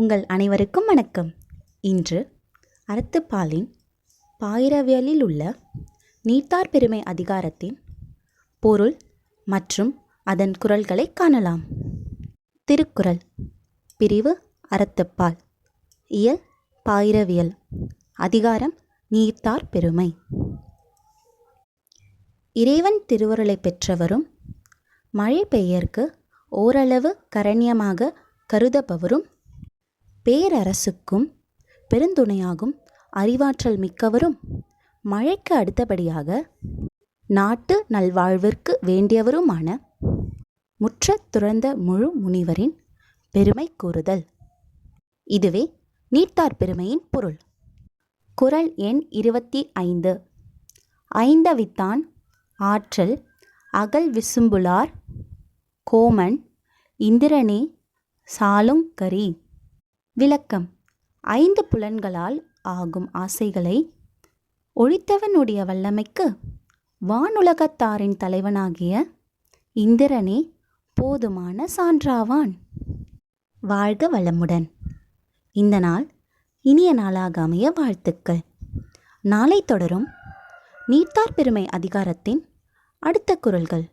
உங்கள் அனைவருக்கும் வணக்கம். இன்று அறத்துப்பாலின் பாயிரவியலில் உள்ள நீத்தார் பெருமை அதிகாரத்தின் பொருள் மற்றும் அதன் குரல்களை காணலாம். திருக்குறள் பிரிவு அறத்துப்பால் இயல் பாயிரவியல் அதிகாரம் நீத்தார் பெருமை. இறைவன் திருவருளை பெற்றவரும் மழை பெய்யற்கு ஓரளவு கரண்யமாக கருதப்பவரும் பேரரசுக்கும் பெருந்துணையாகும் அறிவாற்றல் மிக்கவரும் மழைக்கு அடுத்தபடியாக நாட்டு நல்வாழ்விற்கு வேண்டியவருமான முற்றத் துறந்த முழு முனிவரின் பெருமை கூறுதல். இதுவே நீத்தார் பெருமையின் பொருள். குரல் எண் இருபத்தி ஐந்து. ஐந்தவித்தான் ஆற்றல் அகல் விசும்புலார் கோமன் இந்திரனே சாலுங்கரி. விளக்கம். ஐந்து புலன்களால் ஆகும் ஆசைகளை ஒழித்தவனுடைய வல்லமைக்கு வானுலகத்தாரின் தலைவனாகிய இந்திரனே போதுமான சான்றாவான். வாழ்க வளமுடன். இந்த நாள் இனிய நாளாக அமைய வாழ்த்துக்கள். நாளை தொடரும் நீத்தார் பெருமை அதிகாரத்தின் அடுத்த குரல்கள்.